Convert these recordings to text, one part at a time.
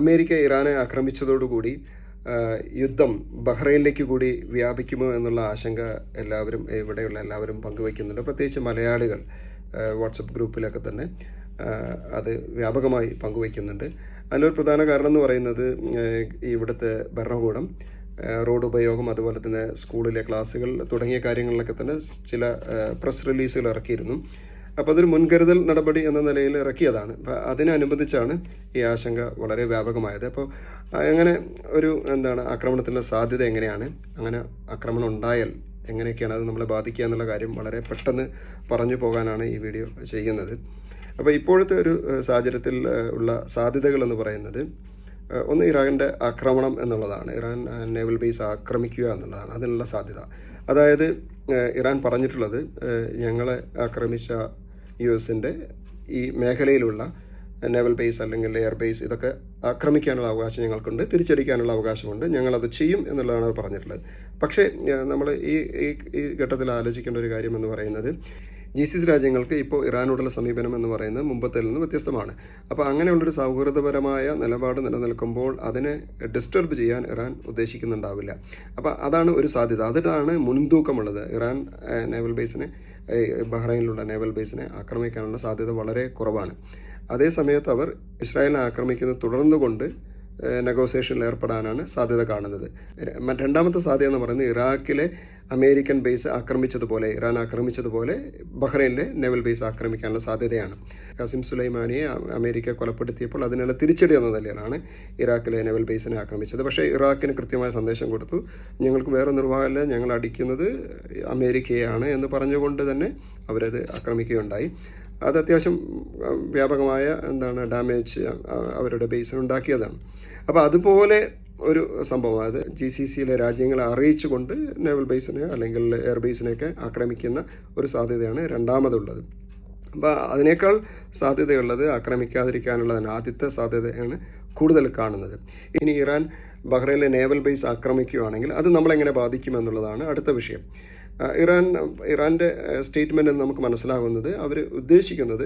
America ഇറാനെ ആക്രമിച്ചതോടുകൂടി യുദ്ധം ബഹ്റൈനിലേക്ക് കൂടി വ്യാപിക്കുമോ എന്നുള്ള ആശങ്ക എല്ലാവരും ഇവിടെയുള്ള എല്ലാവരും പങ്കുവയ്ക്കുന്നുണ്ട്. പ്രത്യേകിച്ച് മലയാളികൾ വാട്സപ്പ് ഗ്രൂപ്പിലൊക്കെ തന്നെ അത് വ്യാപകമായി പങ്കുവയ്ക്കുന്നുണ്ട്. അതിലൊരു പ്രധാന കാരണം എന്ന് പറയുന്നത് ഇവിടുത്തെ ഭരണകൂടം റോഡ് ഉപയോഗം അതുപോലെ തന്നെ സ്കൂളിലെ ക്ലാസ്സുകൾ തുടങ്ങിയ കാര്യങ്ങളിലൊക്കെ തന്നെ ചില പ്രസ് റിലീസുകൾ ഇറക്കിയിരുന്നു. അപ്പോൾ അതൊരു മുൻകരുതൽ നടപടി എന്ന നിലയിൽ ഇറക്കിയതാണ്. അപ്പോൾ അതിനനുബന്ധിച്ചാണ് ഈ ആശങ്ക വളരെ വ്യാപകമായത്. അപ്പോൾ അങ്ങനെ ഒരു എന്താണ് ആക്രമണത്തിന്റെ സാധ്യത എങ്ങനെയാണ്? അങ്ങനെ ആക്രമണം ഉണ്ടായാൽ എങ്ങനെയൊക്കെയാണ് അത് നമ്മളെ ബാധിക്കുക എന്നുള്ള കാര്യം വളരെ പെട്ടെന്ന് പറഞ്ഞു പോകാനാണ് ഈ വീഡിയോ ചെയ്യുന്നത്. അപ്പോൾ ഇപ്പോഴത്തെ ഒരു സാഹചര്യത്തിൽ ഉള്ള സാധ്യതകൾ എന്ന് പറയുന്നത് ഒന്ന് ഇറാന്റെ ആക്രമണം എന്നുള്ളതാണ്. ഇറാൻ നേവൽ ബേസ് ആക്രമിക്കുക എന്നുള്ളതാണ്. അതിനുള്ള സാധ്യത. അതായത് ഇറാൻ പറഞ്ഞിട്ടുള്ളത് ഞങ്ങളെ ആക്രമിച്ച യു എസിന്റെ ഈ മേഖലയിലുള്ള നേവൽ ബേസ് അല്ലെങ്കിൽ എയർ ബേസ് ഇതൊക്കെ ആക്രമിക്കാനുള്ള അവകാശം ഞങ്ങൾക്കുണ്ട് തിരിച്ചടിക്കാനുള്ള അവകാശമുണ്ട്. ഞങ്ങളത് ചെയ്യും എന്നുള്ളതാണ് അവർ പറഞ്ഞിട്ടുള്ളത്. പക്ഷേ നമ്മൾ ഈ ഈ ഘട്ടത്തിൽ ആലോചിക്കേണ്ട ഒരു കാര്യം എന്ന് പറയുന്നത് ജി സി സി രാജ്യങ്ങൾക്ക് ഇപ്പോൾ ഇറാനോടുള്ള സമീപനം എന്ന് പറയുന്നത് മുമ്പത്തിൽ നിന്ന് വ്യത്യസ്തമാണ്. അപ്പോൾ അങ്ങനെയുള്ളൊരു സൗഹൃദപരമായ നിലപാട് നിലനിൽക്കുമ്പോൾ അതിനെ ഡിസ്റ്റർബ് ചെയ്യാൻ ഇറാൻ ഉദ്ദേശിക്കുന്നുണ്ടാവില്ല. അപ്പോൾ അതാണ് ഒരു സാധ്യത. അതിലാണ് മുൻതൂക്കമുള്ളത്. ഇറാൻ നേവൽ ബേസിനെ ബഹ്റൈനിലുള്ള നേവൽ ബേസിനെ ആക്രമിക്കാനുള്ള സാധ്യത വളരെ കുറവാണ്. അതേസമയത്ത് അവർ ഇസ്രായേലിനെ ആക്രമിക്കുന്നത് തുടർന്നുകൊണ്ട് നെഗോസിയേഷനിൽ ഏർപ്പെടാനാണ് സാധ്യത കാണുന്നത്. രണ്ടാമത്തെ സാധ്യത എന്ന് പറയുന്നത് ഇറാഖിലെ അമേരിക്കൻ ബേസ് ആക്രമിച്ചതുപോലെ ഇറാൻ ആക്രമിച്ചതുപോലെ ബഹ്റൈനിലെ നേവൽ ബേസ് ആക്രമിക്കാനുള്ള സാധ്യതയാണ്. കസിം സുലൈമാനിയെ അമേരിക്ക കൊലപ്പെടുത്തിയപ്പോൾ അതിനുള്ള തിരിച്ചടി എന്ന നിലയിലാണ് ഇറാഖിലെ നേവൽ ബേസിനെ ആക്രമിച്ചത്. പക്ഷേ ഇറാഖിന് കൃത്യമായ സന്ദേശം കൊടുത്തു. ഞങ്ങൾക്ക് വേറെ നിർവാഹമില്ല. ഞങ്ങൾ അടിക്കുന്നത് അമേരിക്കയാണ് എന്ന് പറഞ്ഞുകൊണ്ട് തന്നെ അവരത് ആക്രമിക്കുകയുണ്ടായി. അത് അത്യാവശ്യം വ്യാപകമായ എന്താണ് ഡാമേജ് അവരുടെ ബേസിന് ഉണ്ടാക്കിയതാണ്. അപ്പോൾ അതുപോലെ ഒരു സംഭവം അത് ജി സി സിയിലെ രാജ്യങ്ങളെ അറിയിച്ചുകൊണ്ട് നേവൽ ബേസിനെ അല്ലെങ്കിൽ എയർ ബേസിനെയൊക്കെ ആക്രമിക്കുന്ന ഒരു സാധ്യതയാണ് രണ്ടാമതുള്ളത്. അപ്പോൾ അതിനേക്കാൾ സാധ്യതയുള്ളത് ആക്രമിക്കാതിരിക്കാനുള്ളതാണ് ആദ്യത്തെ സാധ്യതയാണ് കൂടുതൽ കാണുന്നത്. ഇനി ഇറാൻ ബഹ്റൈനിലെ നേവൽ ബേസ് ആക്രമിക്കുകയാണെങ്കിൽ അത് നമ്മളെങ്ങനെ ബാധിക്കുമെന്നുള്ളതാണ് അടുത്ത വിഷയം. ഇറാൻ ഇറാന്റെ സ്റ്റേറ്റ്മെന്റ് നമുക്ക് മനസ്സിലാകുന്നത് അവർ ഉദ്ദേശിക്കുന്നത്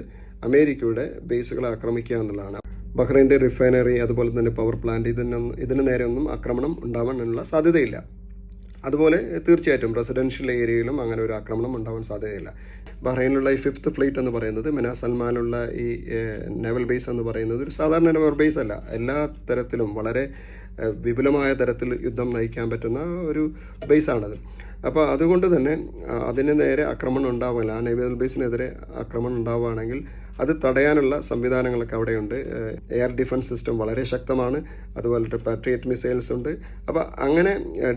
അമേരിക്കയുടെ ബേസുകളെ ആക്രമിക്കുക എന്നുള്ളതാണ്. ബഹ്റൈന്റെ റിഫൈനറി അതുപോലെ തന്നെ പവർ പ്ലാന്റ് ഇതിനൊന്നും ഇതിന് നേരെ ഒന്നും ആക്രമണം ഉണ്ടാവാനുള്ള സാധ്യതയില്ല. അതുപോലെ തീർച്ചയായിട്ടും റെസിഡൻഷ്യൽ ഏരിയയിലും അങ്ങനെ ഒരു ആക്രമണം ഉണ്ടാവാൻ സാധ്യതയില്ല. ബഹ്റൈനിലുള്ള ഈ ഫിഫ്ത്ത് ഫ്ലൈറ്റ് എന്ന് പറയുന്നത് മിനാ സൽമാനുള്ള ഈ നെവൽ ബേസ് എന്ന് പറയുന്നത് ഒരു സാധാരണ നെവൽ ബേസ് അല്ല. എല്ലാ തരത്തിലും വളരെ വിപുലമായ തരത്തിൽ യുദ്ധം നയിക്കാൻ പറ്റുന്ന ഒരു ബേസാണത് അപ്പോൾ അതുകൊണ്ട് തന്നെ അതിന് നേരെ ആക്രമണം ഉണ്ടാവില്ല. ആ നെവൽ ബേസിനെതിരെ ആക്രമണം ഉണ്ടാവുകയാണെങ്കിൽ അത് തടയാനുള്ള സംവിധാനങ്ങളൊക്കെ അവിടെയുണ്ട്. എയർ ഡിഫൻസ് സിസ്റ്റം വളരെ ശക്തമാണ്. അതുപോലെ പാട്രിയറ്റ് മിസൈൽസ് ഉണ്ട്. അപ്പോൾ അങ്ങനെ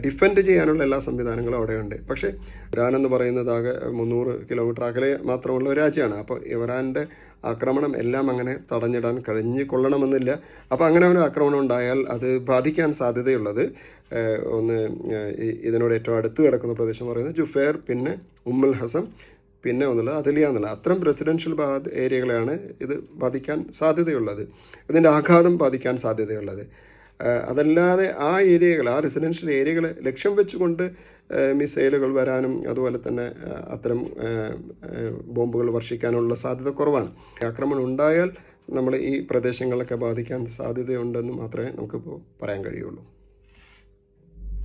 ഡിഫെൻഡ് ചെയ്യാനുള്ള എല്ലാ സംവിധാനങ്ങളും അവിടെയുണ്ട്. പക്ഷേ ഇറാൻ എന്ന് പറയുന്നത് ആകെ മുന്നൂറ് കിലോമീറ്റർ അകലെ മാത്രമുള്ള ഒരു രാജ്യമാണ്. അപ്പോൾ ഇറാന്റെ ആക്രമണം എല്ലാം അങ്ങനെ തടഞ്ഞിടാൻ കഴിഞ്ഞു കൊള്ളണമെന്നില്ല. അപ്പോൾ അങ്ങനെ ഒരു ആക്രമണം ഉണ്ടായാൽ അത് ബാധിക്കാൻ സാധ്യതയുള്ളത് ഒന്ന് ഇതിനോട് ഏറ്റവും അടുത്ത് കിടക്കുന്ന പ്രദേശം പറയുന്നത് ജുഫേർ പിന്നെ ഉമ്മുൽ ഹസം പിന്നെ ഒന്നുള്ളത് അതിലിയ എന്നുള്ളത് അത്തരം റെസിഡൻഷ്യൽ ഏരിയകളെയാണ് ഇത് ബാധിക്കാൻ സാധ്യതയുള്ളത്. ഇതിന്റെ ആഘാതം ബാധിക്കാൻ സാധ്യതയുള്ളത്. അതല്ലാതെ ആ ഏരിയകൾ ആ റെസിഡൻഷ്യൽ ഏരിയകൾ ലക്ഷ്യം വെച്ചുകൊണ്ട് മിസൈലുകൾ വരാനും അതുപോലെ തന്നെ അത്തരം ബോംബുകൾ വർഷിക്കാനുള്ള സാധ്യത കുറവാണ്. ആക്രമണം ഉണ്ടായാൽ നമ്മൾ ഈ പ്രദേശങ്ങളൊക്കെ ബാധിക്കാൻ സാധ്യതയുണ്ടെന്ന് മാത്രമേ നമുക്കിപ്പോൾ പറയാൻ കഴിയുള്ളൂ.